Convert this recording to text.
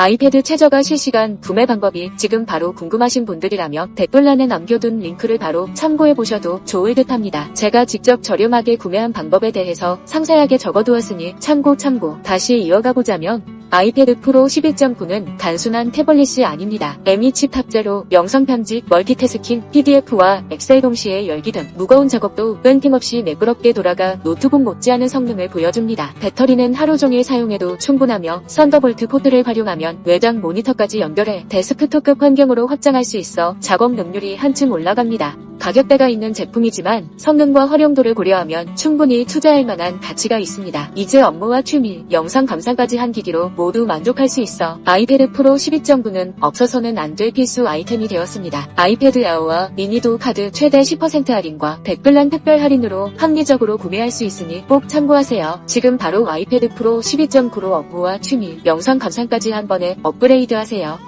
아이패드 최저가 실시간 구매 방법이 지금 바로 궁금하신 분들이라면 댓글란에 남겨둔 링크를 바로 참고해 보셔도 좋을 듯 합니다. 제가 직접 저렴하게 구매한 방법에 대해서 상세하게 적어두었으니 참고 참고 다시 이어가 보자면 아이패드 프로 11.9는 단순한 태블릿이 아닙니다. M2 칩 탑재로 영상 편집, 멀티태스킹, PDF와 엑셀 동시에 열기 등 무거운 작업도 끊김없이 매끄럽게 돌아가 노트북 못지않은 성능을 보여줍니다. 배터리는 하루 종일 사용해도 충분하며 썬더볼트 포트를 활용하면 외장 모니터까지 연결해 데스크톱급 환경으로 확장할 수 있어 작업 능률이 한층 올라갑니다. 가격대가 있는 제품이지만 성능과 활용도를 고려하면 충분히 투자할 만한 가치가 있습니다. 이제 업무와 취미, 영상 감상까지 한 기기로 모두 만족할 수 있어 아이패드 프로 12.9는 없어서는 안 될 필수 아이템이 되었습니다. 아이패드 에어와 미니도 카드 최대 10% 할인과 백블란 특별 할인으로 합리적으로 구매할 수 있으니 꼭 참고하세요. 지금 바로 아이패드 프로 12.9로 업무와 취미, 영상 감상까지 한 번에 업그레이드 하세요.